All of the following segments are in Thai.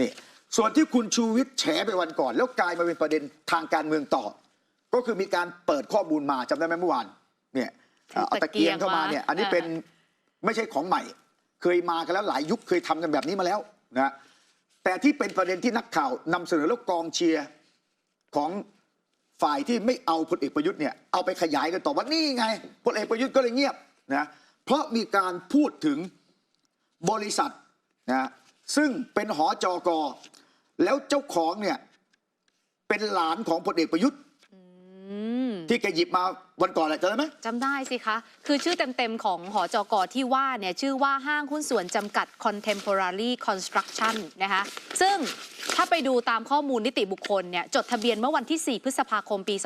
นี่ส่วนที่คุณชูวิทย์แฉไปวันก่อน แล้วกลายมาเป็นประเด็นทางการเมืองต่อ ก็คือมีการเปิดข้อมูลมาจำได้ไหมเมื่อวานเนี่ยเอาตะเกียงเข้ามาเนี่ยอันนี้เป็นไม่ใช่ของใหม่ เคยมากันแล้วหลายยุคเคยทำกันแบบนี้มาแล้วนะแต่ที่เป็นประเด็นที่นักข่าวนำเสนอแล้วกองเชียร์ของฝ่ายที่ไม่เอาพลเอกประยุทธ์เนี่ยเอาไปขยายกันต่อว่านี่ไงพลเอกประยุทธ์ก็เลยเงียบนะเพราะมีการพูดถึงบริษัทนะ ซึ่งเป็นหอจอกอแล้วเจ้าของเนี่ยเป็นหลานของพลเอกประยุทธ์ ที่แกหยิบมาวันก่อนแหละจำได้ไหม จำได้สิคะ คือชื่อเต็ม ๆ ของหอจกที่ว่าเนี่ยชื่อว่าห้างหุ้นส่วนจำกัด Contemporary Construction นะคะซึ่งถ้าไปดูตามข้อมูลนิติบุคคลเนี่ยจดทะเบียนเมื่อวันที่ 4 พฤษภาคมปี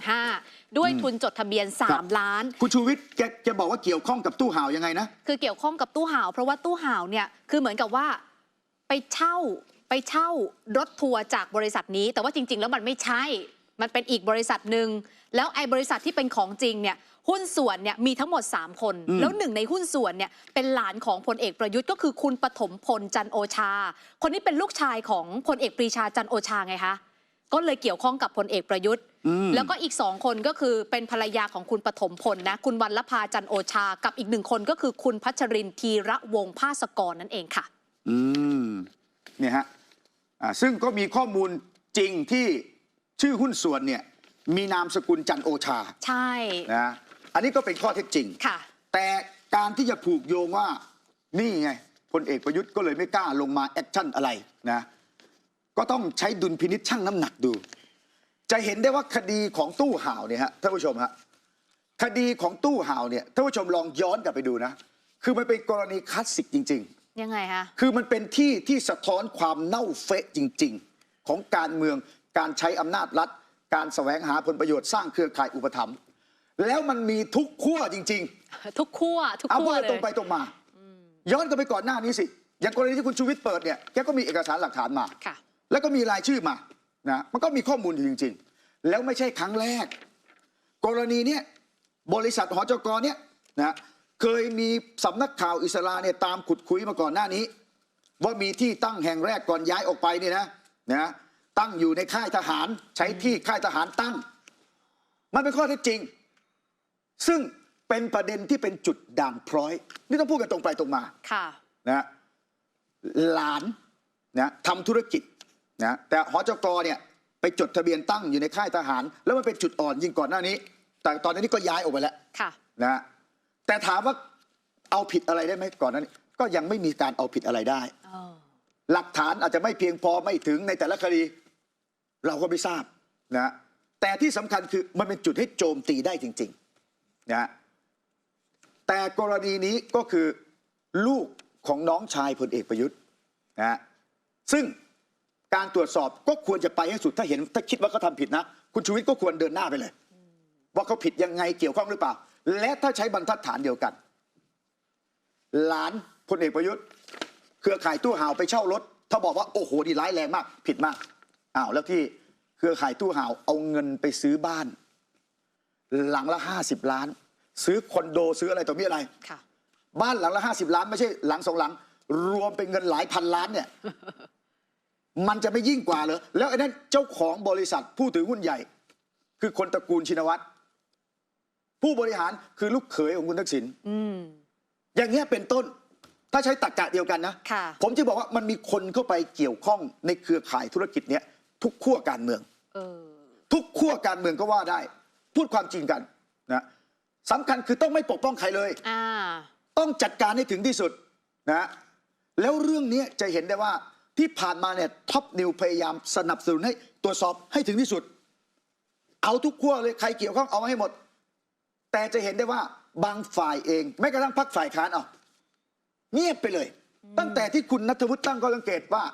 2555 ด้วยทุนจดทะเบียน3ล้าน คุณชูวิทย์แกแกบอกว่าเกี่ยวข้องกับตู้ห่าวยังไงนะ คือเกี่ยวข้องกับตู้ห่าว เพราะว่าตู้ห่าวเนี่ยคือเหมือนกับว่าไปเช่าไปเช่ารถทัวร์จากบริษัทนี้ แต่ว่าจริง ๆ แล้วมันไม่ใช่ มันเป็นอีกบริษัทหนึ่งแล้วไอ้บริษัทที่เป็นของจริงเนี่ยหุ้นส่วนเนี่ยมีทั้งหมด 3 คนอืมแล้วหนึ่งในหุ้นส่วนเนี่ยเป็นหลานของพลเอกประยุทธ์ก็คือคุณปฐมพลจันทร์โอชา คนนี้เป็นลูกชายของพลเอกปรีชาจันทร์โอชาไงคะก็เลยเกี่ยวข้องกับพลเอกประยุทธ์อืมแล้วก็อีกสองคนก็คือเป็นภรรยาของคุณปฐมพลนะ คุณวันลภาจันทร์โอชา กับอีกหนึ่งคนก็คือคุณพัชรินทร์ธีระวงศ์ภาสกรนั่นเองค่ะ อืมเนี่ยฮะอ่าซึ่งก็มีข้อมูลจริงที่ ชื่อหุ้นส่วนเนี่ยมีนามสกุลจันทร์โอชาใช่นะอันนี้ก็เป็นข้อเท็จจริงค่ะ แต่การที่จะผูกโยงว่านี่ไงพลเอกประยุทธ์ก็เลยไม่กล้าลงมาแอคชั่นอะไรนะก็ต้องใช้ดุลพินิษชั่งน้ำหนักดู จะเห็นได้ว่าคดีของตู้ห่าวเนี่ยฮะท่านผู้ชมฮะคดีของตู้ห่าวเนี่ยท่านผู้ชมลองย้อนกลับไปดูนะ คือมันเป็นกรณีคลาสสิกจริง ๆ ยังไงคะคือมันเป็นที่ที่สะท้อนความเน่าเฟะจริง ๆ ของการเมือง การใช้อำนาจรัฐ การแสวงหาผลประโยชน์สร้างเครือข่ายอุปถัมภ์แล้วมันมีทุกขั้วจริงทุกขั้วทุกๆเอาขั้พูวดกันเลตรงยไปตรงมา ย้อนกลันไปก่อนหน้านี้สิ อย่างกรณีที่คุณชูวิทย์เปิดเนี่ยแกก็มีเอกสารหลักฐานมาค่ะแล้วก็มีรายชื่อมานะมันก็มีข้อมูลอยู่จริง ๆ แล้วไม่ใช่ครั้งแรก กรณีเนี้ยบริษัทหอจกเนี่ยนะเคยมีสำนักข่าวอิสราเนี่ยตามขุดคุยมาก่อนหน้านี้ ว่ามีที่ตั้งแห่งแรกก่อนย้ายออกไปนี่นะนะ ตั้งอยู่ในค่ายทหารใช้ที่ค่ายทหารตั้ง มันเป็นข้อเท็จจริง ซึ่งเป็นประเด็นที่เป็นจุดด่างพร้อย นี่ต้องพูดกันตรงไปตรงมาค่ะนะหลานนะทำธุรกิจนะแต่หอจกเนี่ยไปจดทะเบียนตั้งอยู่ในค่ายทหาร แล้วมันเป็นจุดอ่อนยิ่งก่อนหน้านี้ แต่ตอนนี้ก็ย้ายออกไปแล้วค่ะนะแต่ถามว่าเอาผิดอะไรได้ไหมก่อนหน้านี้ก็ยังไม่มีการเอาผิดอะไรได้อ๋อหลักฐานอาจจะไม่เพียงพอไม่ถึงในแต่ละคดี เราก็ไม่ทราบนะแต่ที่สำคัญคือมันเป็นจุดให้โจมตีได้จริงๆนะแต่กรณีนี้ก็คือลูกของน้องชายพลเอกประยุทธ์นะซึ่งการตรวจสอบก็ควรจะไปให้สุดถ้าเห็นถ้าคิดว่าเขาทำผิดนะ คุณชูวิทย์ก็ควรเดินหน้าไปเลย ว่าเขาผิดยังไงเกี่ยวข้องหรือเปล่า และถ้าใช้บรรทัดฐานเดียวกัน หลานพลเอกประยุทธ์ เครือข่ายตู้ห่าวไปเช่ารถ ถ้าบอกว่าโอ้โหดีร้ายแรงมาก ผิดมาก อ้าวแล้วที่เครือข่ายตู้ห่าวเอาเงินไปซื้อบ้าน หลังละห้าสิบล้าน ซื้อคอนโดซื้ออะไรต่อมีอะไรค่ะ บ้านหลังละห้าสิบล้านไม่ใช่หลังสองหลัง รวมเป็นเงินหลายพันล้านเนี่ย มันจะไม่ยิ่งกว่าเหรอแล้วไอ้นั่นเจ้าของบริษัทผู้ถือหุ้นใหญ่ คือคนตระกูลชินวัตรผู้บริหารคือลูกเขยของคุณทักษิณอืมอย่างเงี้ยเป็นต้น ถ้าใช้ตรรกะเดียวกันนะ ค่ะ ผมจะบอกว่ามันมีคนเข้าไปเกี่ยวข้องในเครือข่ายธุรกิจเนี้ย ทุกขั้วการเมืองเออทุกขั้วการเมืองก็ว่าได้ พูดความจริงกันนะสำคัญคือต้องไม่ปกป้องใครเลยอ่าต้องจัดการให้ถึงที่สุดนะแล้วเรื่องนี้จะเห็นได้ว่าที่ผ่านมาเนี่ยท็อปนิวพยายามสนับสนุนให้ตรวจสอบให้ถึงที่สุด เอาทุกขั้วเลยใครเกี่ยวข้องเอามาให้หมด แต่จะเห็นได้ว่าบางฝ่ายเองแม้กระทั่งพรรคฝ่ายค้านเอาเงียบไปเลย ตั้งแต่ที่คุณนัทวุฒิตั้งข้อสังเกตว่า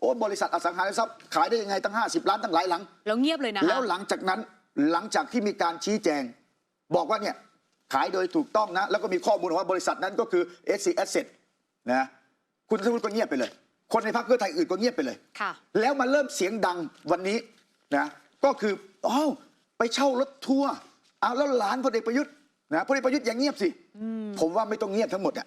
โอ้บริษัทอสังหาริมทรัพย์ขายได้ยังไงตั้ง 50 ล้านตั้งหลายหลัง แล้วเงียบเลยนะคะแล้วหลังจากนั้นหลังจากที่มีการชี้แจง บอกว่าเนี่ยขายโดยถูกต้องนะ แล้วก็มีข้อมูลว่าบริษัทนั้นก็คือ SC Asset นะคุณสมุทรก็เงียบไปเลย คนในพรรคเพื่อไทยอื่นก็เงียบไปเลยค่ะแล้วมาเริ่มเสียงดังวันนี้นะก็คืออ้าวไปเช่ารถทัวร์เอาแล้วหลานพลเอกประยุทธ์นะพลเอกประยุทธ์อย่างเงียบสิ ผมว่าไม่ต้องเงียบทั้งหมดอะ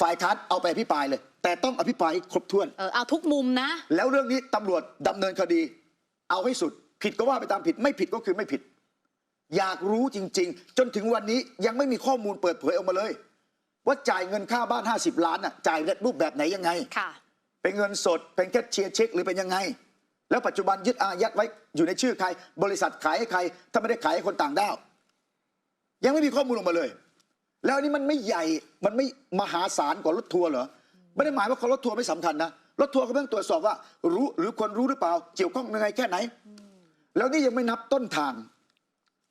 ฝ่ายค้านเอาไปอภิปรายเลย แต่ต้องอภิปรายให้ครบถ้วน เออเอาทุกมุมนะ แล้วเรื่องนี้ตำรวจดำเนินคดี เอาให้สุด ผิดก็ว่าไปตามผิด ไม่ผิดก็คือไม่ผิด อยากรู้จริง ๆ จนถึงวันนี้ยังไม่มีข้อมูลเปิดเผยออกมาเลย ว่าจ่ายเงินค่าบ้าน 50 ล้านน่ะจ่ายรูปแบบไหนยังไง ค่ะ เป็นเงินสด เป็นแค่เชียร์เช็คหรือเป็นยังไง แล้วปัจจุบันยึดอายัดไว้อยู่ในชื่อใคร บริษัทขายให้ใคร ถ้าไม่ได้ขายให้คนต่างด้าว ยังไม่มีข้อมูลออกมาเลย แล้วอันนี้มันไม่ใหญ่มันไม่มหาศาลกว่ารถทัวร์เหรอไม่ได้หมายว่าคนรถทัวร์ไม่สำคัญนะรถทัวร์ก็ต้องตรวจสอบว่า รู้หรือควรรู้หรือเปล่า เกี่ยวข้องยังไงแค่ไหน แล้วนี่ยังไม่นับต้นทาง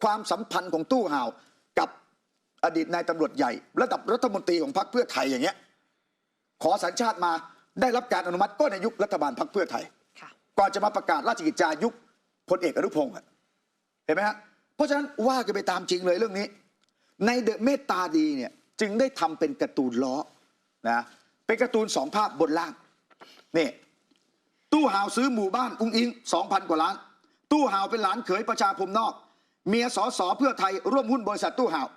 ความสัมพันธ์ของตู้ห่าวกับอดีตนายตำรวจใหญ่ ระดับรัฐมนตรีของพรรคเพื่อไทยอย่างเงี้ย ขอสัญชาติมาได้รับการอนุมัติก็ในยุครัฐบาลพรรคเพื่อไทยค่ะก่อนจะมาประกาศราชกิจจายุคพลเอกอนุพงศ์อะเห็นไหมฮะเพราะฉะนั้นว่ากันไปตามจริงเลยเรื่องนี้ ในเดอะเมตตาดีเนี่ยจึงได้ทำเป็นการ์ตูนล้อนะเป็นการ์ตูนสองภาพบนล่างนี่ตู้ห่าวซื้อหมู่บ้านอุ้งอิงสองพันกว่าล้าน ตู้ห่าวเป็นหลานเขยประชาคมนอก เมียสอสอเพื่อไทยร่วมหุ้นบริษัทตู้ห่าว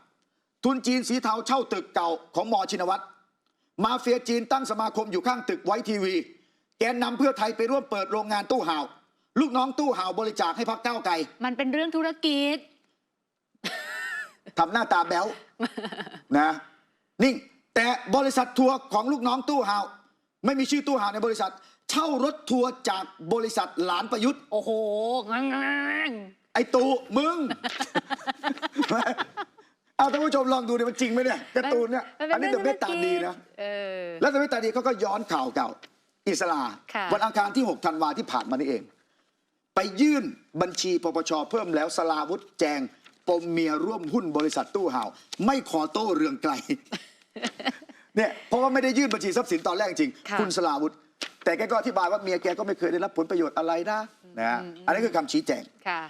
ทุนจีนสีเทาเช่าตึกเก่าของมอชินวัตรมาเฟียจีนตั้งสมาคมอยู่ข้างตึกไว้ทีวี แกนนำเพื่อไทยไปร่วมเปิดโรงงานตู้ห่าว ลูกน้องตู้ห่าวบริจาคให้พักเก้าไกลมันเป็นเรื่องธุรกิจ ทำหน้าตาแบ๊วนะนิ่งแต่บริษัททัวร์ของลูกน้องตู้ห่าวไม่มีชื่อตู้ห่าวในบริษัท เช่ารถทัวร์จากบริษัทหลานประยุทธ์โอ้โหงังงังไอ้ตูมึงเอาท่านผู้ชมลองดูดิมันจริงไหมเนี่ยการ์ตูนเนี่ยมัป็อันนี้เดอะเมตตารื่องธุรกิจดีนะเออแล้วเดอะเมตตาดีเขาก็ย้อนข่าวเก่า อิสลาค่ะวันอังคารที่ 6 ธันวาที่ผ่านมานี่เอง ไปยื่นบัญชีปปชเพิ่มแล้วสลาวุธแจง ปมเมียร่วมหุ้นบริษัทตู้ห่าว ไม่ขอโต้เรืองไกล เนี่ยเพราะว่าไม่ได้ยื่นบัญชีทรัพย์สินตอนแรกจริง ค่ะ คุณสลาวุธ แต่แกก็อธิบายว่าเมียแกก็ไม่เคยได้รับผลประโยชน์อะไรนะนะฮะอันนี้คือคำชี้แจง ค่ะ